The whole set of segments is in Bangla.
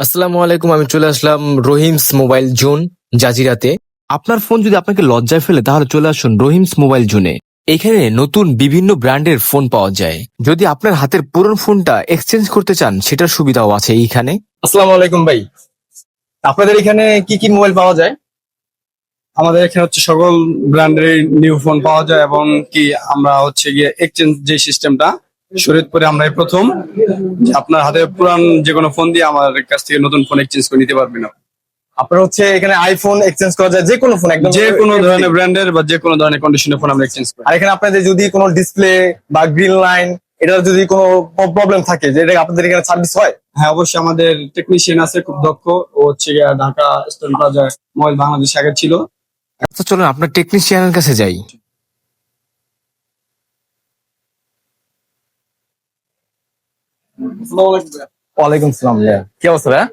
আসসালামু আলাইকুম আমি চলে আসলাম রহিমস মোবাইল জোন জাজিরাতে। আপনার ফোন যদি আপনাকে লজ্জায় ফেলে তাহলে চলে আসুন রহিমস মোবাইল জোনে। এখানে নতুন বিভিন্ন ব্র্যান্ডের ফোন পাওয়া যায়। যদি আপনার হাতের পুরনো ফোনটা এক্সচেঞ্জ করতে চান সেটার সুবিধাও আছে এইখানে। আসসালামু আলাইকুম ভাই। আপনাদের এখানে কি কি মোবাইল পাওয়া যায়? আমাদের এখানে হচ্ছে সকল ব্র্যান্ডের নিউ ফোন পাওয়া যায় এবং কি আমরা হচ্ছে গিয়ে এক্সচেঞ্জ যে সিস্টেমটা শরীয়তপুরে আমরা এই প্রথম যে আপনার হাতে পুরান যে কোনো ফোন দিয়ে আমার কাছ থেকে নতুন ফোন এক্সচেঞ্জ করে নিতে পারবেন আপনি। আপনার হচ্ছে এখানে আইফোন এক্সচেঞ্জ করা যায় যে কোনো ফোন একদম যে কোনো ধরনের ব্র্যান্ডের বা যে কোনো ধরনের কন্ডিশনের ফোন আমরা এক্সচেঞ্জ করি। আর এখানে আপনাদের যদি কোনো ডিসপ্লে বা গ্রিন লাইন এটার যদি কোনো প্রবলেম থাকে যে এটা আপনাদের এখানে সার্ভিস হয়? হ্যাঁ অবশ্যই আমাদের টেকনিশিয়ান আছে খুব দক্ষ। ও হচ্ছে Dhaka stand plaza mobile Bangladesh আগে ছিল। তো চলুন আপনার টেকনিশিয়ানের কাছে যাই। ওয়ালাইকুম সালাম ভাইয়া। কি অবস্থা ভাইয়া?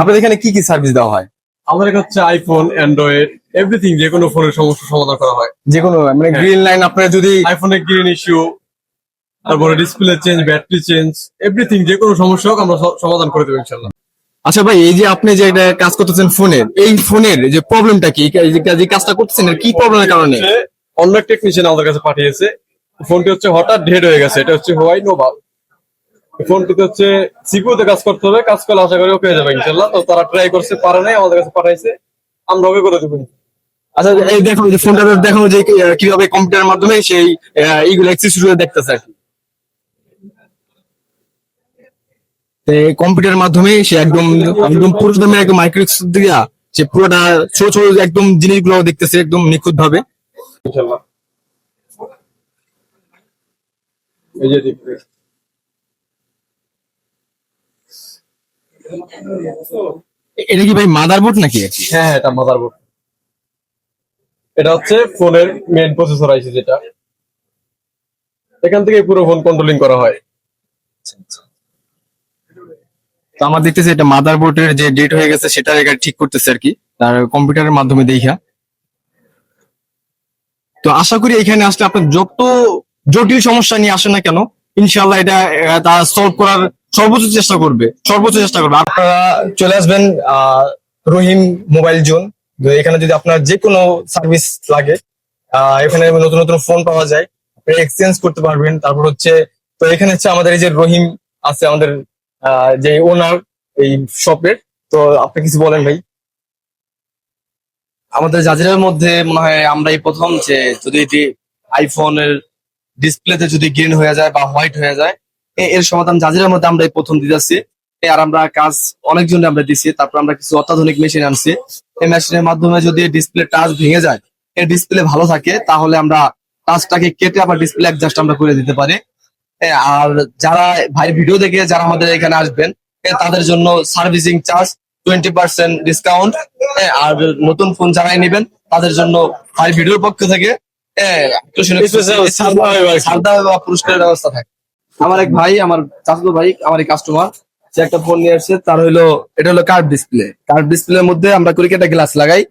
আপনাদের এখানে কি কি সার্ভিস দেওয়া হয়? আমাদের কাছে হচ্ছে আইফোন অ্যান্ড্রয়েড এভরিথিং যে কোনো ফোনের সমস্যা সমাধান করা হয়। যে কোনো মানে গ্রিন লাইন আপনারা যদি আইফোনের গ্রিন ইস্যু তারপরে display change battery change everything যে কোনো সমস্যা হোক আমরা সমাধান করে দেবো ইনশাল্লাহ আচ্ছা ভাই এই যে আপনি যে এটা কাজ করতেছেন ফোনের এই ফোনের যে প্রবলেমটা কি? যে কাজটা করতেছেন কি প্রবলেমের কারণে? অন্য টেকনিশিয়ান আমাদের কাছে পাঠিয়েছে। ফোনটি হচ্ছে হঠাৎ ডেড হয়ে গেছে। এটা হচ্ছে হোয়াই নোভা ফোনটিতে হচ্ছে সিপিউতে কাজ করতে হবে কাজ করলে আশা করি হয়ে যাবে ইনশাল্লাহ তো তারা ট্রাই করছে পারে নাই আমাদের কাছে পাঠাইছে আমরা ওকে করে দেবো। আচ্ছা এই দেখো যে ফোনটা দেখো যে কীভাবে কম্পিউটারের মাধ্যমে সেই এইগুলো এক্সেস দেখতেছে আর কি। কম্পিউটারের মাধ্যমে সে একদম একদম পুরো দামে একদম মাইক্রোক্স দিয়া সে পুরোটা ছোট ছোট একদম জিনিসগুলো দেখতেছে একদম নিখুঁত ভাবে ইনশাল্লাহ এই যে এটা কি ভাই মাদারবোর্ড নাকি? হ্যাঁ এটা মাদারবোর্ড এটা হচ্ছে ফোনের মেইন প্রসেসর আইসি যেটা। এখান থেকে পুরো ফোন কন্ট্রোলিং করা হয়। তো আমার দেখতেছে এটা মাদারবোর্ডের যে ডেট হয়ে গেছে সেটা এখানে ঠিক করতেছে আর কি। তার কম্পিউটারের মাধ্যমে দেখা তো আশা করি এখানে আসলে আপনার যত জটিল সমস্যা নিয়ে আসে না কেন ইনশাল্লাহ এটা তা সলভ করার সর্বোচ্চ চেষ্টা করবে, সর্বোচ্চ চেষ্টা করবে। আপনারা চলে আসবেন রহিম মোবাইল জোন। তো এখানে যদি আপনার যে কোনো সার্ভিস লাগে এখানে নতুন নতুন ফোন পাওয়া যায়, আপনি এক্সচেঞ্জ করতে পারবেন। তারপর হচ্ছে, তো এখানে হচ্ছে আমাদের এই যে রহিম আছে, আমাদের যে ওনার এই শপের তো আপনি কিছু বলেন ভাই। আমাদের জাজিরার মধ্যে মনে হয় আমরা এই প্রথম যে যদি এটি আইফোনের ডিসপ্লেতে যদি গ্রিন হয়ে যায় বা হোয়াইট হয়ে যায় এর সমাধান জাজিরার মধ্যে আমরা প্রথম দিতেছি। আর আমরা কাজ অনেক অনেকজনে আমরা দিছি। তারপর আমরা কিছু অত্যাধুনিক মেশিন আনছি। এই মেশিনের মাধ্যমে যদি ডিসপ্লে টাচ ভেঙে যায় এই ডিসপ্লে ভালো থাকে তাহলে আমরা টাচটাকে কেটে আবার ডিসপ্লে অ্যাডজাস্ট আমরা করে দিতে পারি। আর যারা ভাই ভিডিও দেখে যারা আমাদের এখানে আসবেন তাদের জন্য servicing charge twenty percent discount আর নতুন ফোন যারাই নেবেন তাদের জন্য ভাই ভিডিওর পক্ষ থেকে পুরস্কারের ব্যবস্থা থাকে। আমার এক ভাই, আমার চাচাতো ভাই, আমার কাস্টমার সে একটা ফোন নিয়ে আসছে, তার হলো এটা হলো কার্ভ ডিসপ্লে কার্ভ ডিসপ্লের মধ্যে আমরা করি একটা গ্লাস লাগাই।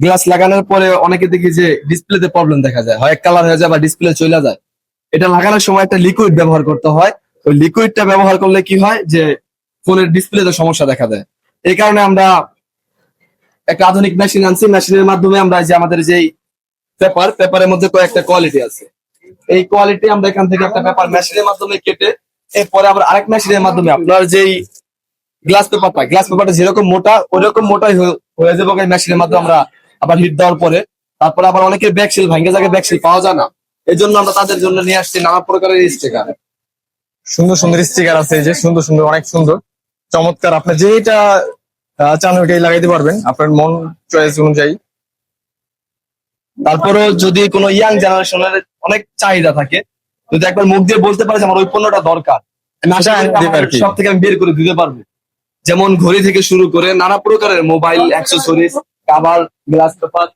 গ্লাস লাগানোর পরে অনেকে দেখি যে ডিসপ্লেতে প্রবলেম দেখা যায়। হয় কালার হয়ে যায় বা ডিসপ্লে চলে যায়। এটা লাগানোর সময় একটা লিকুইড ব্যবহার করতে হয়। ওই লিকুইডটা ব্যবহার করলে কি হয় যে ফোনের ডিসপ্লেতে সমস্যা দেখা দেয়। এই কারণে আমরা একটা আধুনিক মেশিন আনছি। মেশিনের মাধ্যমে আমরা যে আমাদের যেই পেপার পেপারের মধ্যে কয়েকটা কোয়ালিটি আছে। এই কোয়ালিটি আমরা এখান থেকে একটা পেপার মেশিনের মাধ্যমে কেটে, এরপরে আবার আরেক মেশিনের মাধ্যমে আপনার যেই গ্লাস পেপারটা গ্লাস পেপারটা যেরকম মোটা, ওইরকম মোটাই হয়ে- যাবে এই মেশিনের মাধ্যমে আমরা আবার হিট দেওয়ার পরে। তারপরে আবার অনেকের ব্যাকশিল ভাঙ্গে জায়গায় ব্যাকশিল পাওয়া যায় না। এই জন্য আমরা তাদের জন্য নিয়ে আসছি নানা প্রকারের স্টিকার সুন্দর সুন্দর স্টিকার আছে এই যে, সুন্দর সুন্দর, অনেক সুন্দর। চমৎকার, আপনি যেটা চান ওইটাই লাগাইতে পারবেন। আপনার মন চয়েস অনুযায়ী। তারপরেও যদি কোনো ইয়াং জেনারেশনের অনেক চাহিদা থাকে যদি একবার মুখ দিয়ে বলতে পারে আমার ওই পণ্যটা দরকার আশা দিবে সব থেকে আমি বের করে দিতে পারব। যেমন ঘড়ি থেকে শুরু করে নানা প্রকারের mobile accessories cover glass paper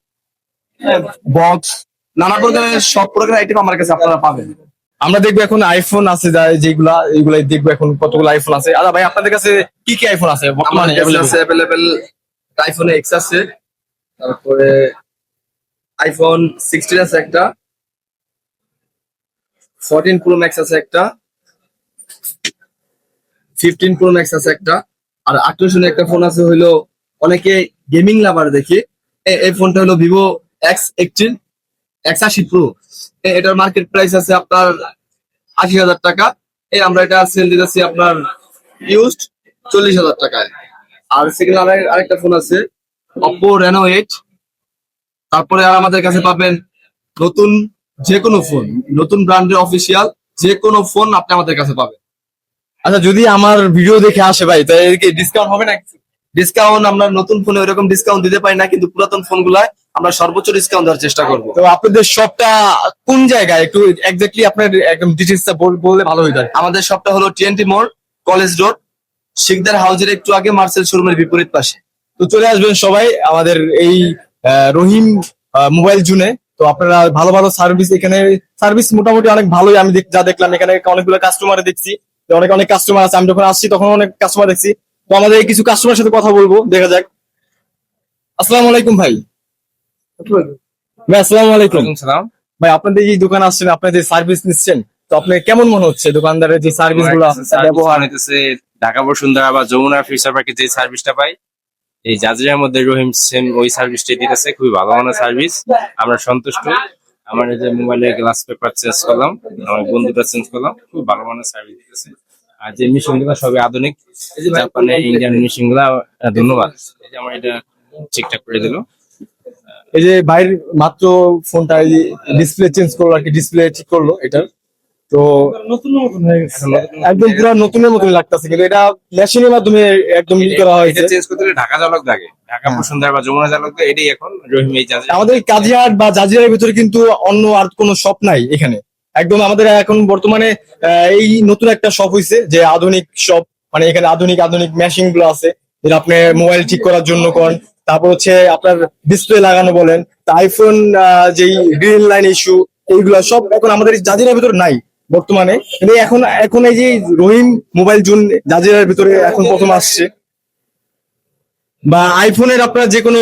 box নানা প্রকারের সব প্রকারের আইটেম আমার কাছে আপনারা পাবেন। আমরা দেখব এখন আইফোন আছে যা- যেগুলা এগুলা দেখব এখন কতগুলো আইফোন আছে। আচ্ছা ভাই আপনাদের কাছে কি কি আইফোন আছে? বর্তমানে আছে অ্যাভেলেবেল আইফোন এক্স আছে তারপরে আইফোন সিক্সটিন আছে একটা ফোরটিন প্রো ম্যাক্স আছে একটা ফিফটিন প্রো ম্যাক্স আছে একটা, আর আকর্ষণীয় একটা ফোন আছে হইল অনেকে গেমিং লাভার দেখি। এই ফোনটা হলো ভিভো এক্স এইটিন এক্স আশি প্রো এটার মার্কেট প্রাইস আছে আপনার আশি হাজার টাকা। এই আমরা এটা সেল দিতেছি আপনার ইউজড চল্লিশ হাজার টাকায়। আর সেকেন্ড আরেকটা ফোন আছে অপো রেনো এইট তারপরে আর আমাদের কাছে পাবেন নতুন যে কোনো ফোন নতুন ব্র্যান্ডের অফিসিয়াল যে কোনো ফোন আপনি আমাদের কাছে পাবেন। আচ্ছা যদি আমার ভিডিও দেখে আসে ভাই তাহলে এর কি ডিসকাউন্ট হবে না ডিসকাউন্ট আমরা নতুন ফোনে ওইরকম ডিসকাউন্ট দিতে পারি না কিন্তু পুরাতন ফোন গুলায় আমরা সর্বোচ্চ ডিসকাউন্ট দেওয়ার চেষ্টা করব। তো আপনাদের শপটা কোন জায়গায়? একটু এক্স্যাক্টলি আপনার একদম ডিটেলসটা বললে ভালো হইতো আমাদের শপটা হলো টিএনটি মোড় কলেজ রোড শিকদার হাউজের একটু আগে মার্সেল শোরুমের বিপরীত পাশে। তো চলে আসবেন সবাই আমাদের এই রহিম মোবাইল জুনে। তো আপনারা ভালো ভালো সার্ভিস এখানে সার্ভিস মোটামুটি অনেক ভালোই আমি যা দেখলাম। এখানে অনেকগুলো কাস্টমার দেখছি। অনেক অনেক কাস্টমার আছে। আমি যখন আসছি তখন অনেক কাস্টমার দেখছি। তো আমাদের কিছু কাস্টমার সাথে কথা বলব দেখা যাক। আসসালামু আলাইকুম ভাই। ভাই আসসালামু আলাইকুম। সালাম। ভাই আপনাদের এই দোকান আসছেন আপনাদের সার্ভিস নিচ্ছেন। তো আপনার কেমন মনে হচ্ছে দোকানদারের যে সার্ভিসগুলো ব্যবহার ঢাকা বসুন্ধরা বা যমুনা ফিউচার পার্কে যে সার্ভিসটা পাই এই জাজিরার মধ্যে রহিম সেন ওই সার্ভিসটা দিতেছে, খুবই ভালো মানের সার্ভিস। আমরা সন্তুষ্ট। আমার যে মোবাইলের গ্লাস পেপার চেঞ্জ করলাম, আমার বন্ধুটা চেঞ্জ করলাম, খুব ভালো মানের সার্ভিস দিতেছে। আর যে মেশিনগুলো সবই আধুনিক জাপানের ইন্ডিয়ান মেশিনগুলা ধন্যবাদ। এই যে আমার এটা ঠিকঠাক করে দিল। এই যে বাইরের মাত্র ফোনটা ডিসপ্লে চেঞ্জ করল, আর কি ডিসপ্লে ঠিক করল এটার। তো একদম পুরো নতুনের মতন লাগতেছে কিন্তু এটা মেশিনের মাধ্যমে একদম ই করা হয়েছে। এটা চেঞ্জ করতে হলে ঢাকা জালক লাগে ঢাকা বসুন্ধরা বা যমুনা জালক লাগে এটাই এখন রহিম এই আমাদের কাজিয়াট বা জাজিরার ভিতরে কিন্তু অন্য আর কোনো শপ নাই এখানে। একদম আমাদের এখন বর্তমানে আহ, এই নতুন একটা শপ হয়েছে যে আধুনিক শপ মানে এখানে আধুনিক আধুনিক মেশিনগুলো আছে। যেটা আপনি মোবাইল ঠিক করার জন্য করেন। তারপর হচ্ছে আপনার ডিসপ্লে লাগানো বলেন আইফোন যেই গ্রিন লাইন ইস্যু এইগুলা সব এখন আমাদের জাজিরার ভিতরে নাই। বর্তমানে। এখন এখন এই যে রহিম মোবাইল জুন জাজিরার ভিতরে এখন প্রথম আসছে। বা আইফোনের আপনার যে কোনো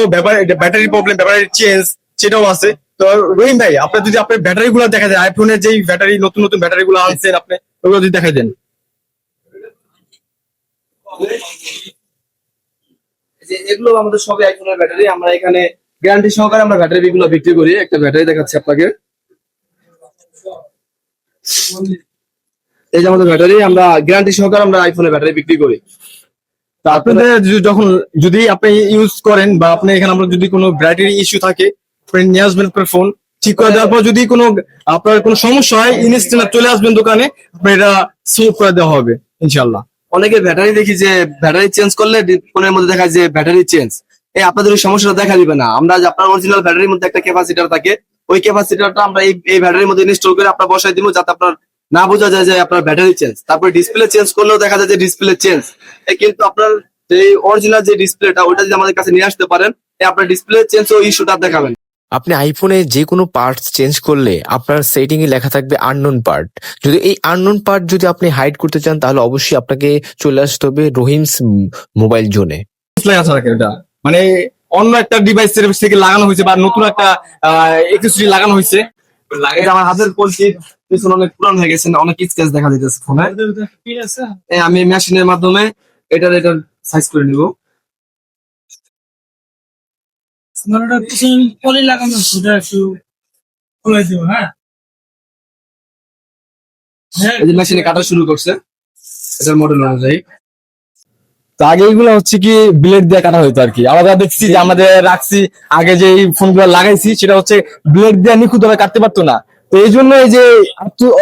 ব্যাটারি প্রবলেম ব্যাটারি চেঞ্জ সেটাও আছে। তো রহিম ভাই আপনার যদি আপনার ব্যাটারি গুলো দেখা যায় আইফোনের যেই ব্যাটারি নতুন নতুন ব্যাটারি গুলো আনছেন আপনি, ওগুলো যদি দেখা দেন। এগুলো আমাদের সবই আইফোনের ব্যাটারি আমরা এখানে গ্যারান্টি সহকারে আমরা ব্যাটারি গুলো বিক্রি করি। একটা ব্যাটারি দেখাচ্ছি আপনাকে। এই যে আমাদের ব্যাটারি আমরা গ্যারান্টি সহকারে আমরা আইফোনের ব্যাটারি বিক্রি করি। তো আপনাদের যখন যদি আপনি ইউজ করেন বা আপনি এখানে আমরা যদি কোনো ব্যাটারি ইস্যু থাকে নিয়ে আসবেন আপনার ফোন ঠিক করে দেওয়ার পর যদি কোনো আপনার কোনো সমস্যা হয় ইনস্ট্যান্ট চলে আসবেন দোকানে আপনি এটা সলভ করে দেওয়া হবে ইনশাল্লাহ অনেকে ব্যাটারি দেখি যে ব্যাটারি চেঞ্জ করলে ফোনের মধ্যে দেখা যায় যে ব্যাটারি চেঞ্জ এই আপনাদের ওই সমস্যাটা দেখা দিবে না। আমরা যে আপনার অরিজিনাল ব্যাটারির মধ্যে একটা ক্যাপাসিটার থাকে ওই ক্যাপাসিটারটা আমরা এই এই ব্যাটারির মধ্যে ইনস্টল করে আপনার বসাই দিব যাতে আপনার না বোঝা যায় যে আপনার ব্যাটারি চেঞ্জ তারপরে ডিসপ্লে চেঞ্জ করলেও দেখা যায় যে ডিসপ্লে চেঞ্জ কিন্তু আপনার যে অরিজিনাল যে ডিসপ্লেটা ওটা যদি আমাদের কাছে নিয়ে আসতে পারেন আপনার ডিসপ্লে চেঞ্জ ও ইস্যুটা দেখাবেন। আপনি আইফোনে যে কোনো পার্টস চেঞ্জ করলে আপনার সেটিং এ লেখা থাকবে আননোন পার্ট যদি এই আননোন পার্ট যদি আপনি হাইড করতে চান তাহলে অবশ্যই আপনাকে চলে আসতে হবে রহিমস মোবাইল জোনে। এটা মানে অন্য একটা ডিভাইস থেকে লাগানো হয়েছে বা নতুন একটা এক্সেসরি লাগানো হয়েছে। এই আমার হাতের কলসির পিছনে অনেক পুরান হয়ে গেছে অনেক স্কেচ দেখা দিতেছে ফোনে। আমি মেশিনের মাধ্যমে এটার এটার সাইজ করে নিব। পলি লাগানো সেটা একটু খুলে দিব হ্যাঁ? হ্যাঁ এই যে মেশিনে কাটা শুরু করছে এটার মডেল অনুযায়ী। তো আগে এগুলো হচ্ছে কি ব্লেড দিয়ে কাটা হইতো আর কি আমরা দেখছি যে আমাদের রাখছি আগে যে ফোনগুলো লাগাইছি সেটা হচ্ছে ব্লেড দিয়ে নিখুঁত ভাবে কাটতে পারতো না। তো এই জন্য এই যে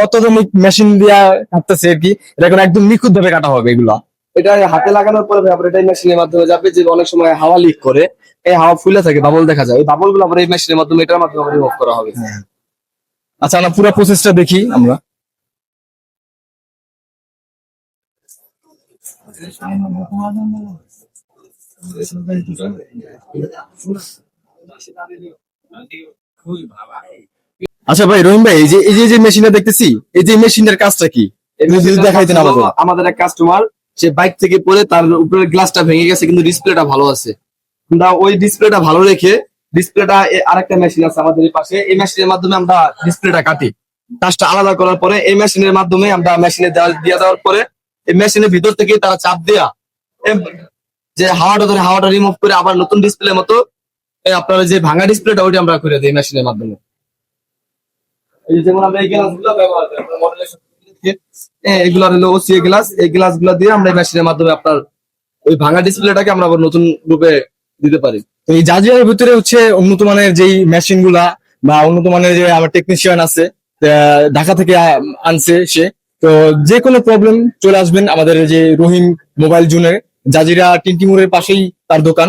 অত্যাধুনিক মেশিন দিয়া কাটতেছে আর কি এটা এখন একদম নিখুঁত ভাবে কাটা হবে এগুলো। এটা হাতে লাগানোর পরে আবার এটাই মেশিনের মাধ্যমে যাবে যে অনেক সময় হাওয়া লিক করে এই হাওয়া ফুলে থাকে বাবল দেখা যায়। এই বাবলগুলো আবার এই মেশিনের মাধ্যমে এটার মাধ্যমে রিমুভ করা হবে। আচ্ছা আমরা পুরো প্রসেসটা দেখি আমরা। আচ্ছা ভাই রহিম ভাই এই যে এই যে যে মেশিনটা দেখতেছি এই যে মেশিনের কাজটা কি? দেখাইতেন আমাদের আমাদের এক কাস্টমার সে বাইক থেকে পড়ে তার উপরের গ্লাসটা ভেঙে গেছে কিন্তু ডিসপ্লেটা ভালো আছে। আমরা ওই ডিসপ্লেটা ভালো রেখে ডিসপ্লেটা আরেকটা মেশিন আছে আমাদের পাশে। এই মেশিনের মাধ্যমে আমরা ডিসপ্লেটা কাটি। কাজটা আলাদা করার পরে এই মেশিনের মাধ্যমে আমরা মেশিনে দিয়ে দেওয়ার পরে এই মেশিনের ভিতর থেকে তারা চাপ দেয়া যে হাওয়াটা ধরে হাওয়াটা রিমুভ করে আবার নতুন ডিসপ্লে মতো আপনার যে ভাঙা ডিসপ্লেটা ওইটা আমরা করে দিই মেশিনের মাধ্যমে। গ্লাস এই গ্লাসগুলা দিয়ে আমরা মেশিনের মাধ্যমে আপনার ওই ভাঙা ডিসপ্লেটাকে আমরা নতুন রূপে দিতে পারি। ভিতরে হচ্ছে উন্নত মানের যেই মেশিনগুলা বা উন্নত মানের যে আমার টেকনিশিয়ান আছে ঢাকা থেকে আনছে সে তো যে কোনো প্রবলেম চলে আসবেন আমাদের যে রহিম মোবাইল জুনে। জাজিরা টিন্টিমুরের পাশেই তার দোকান।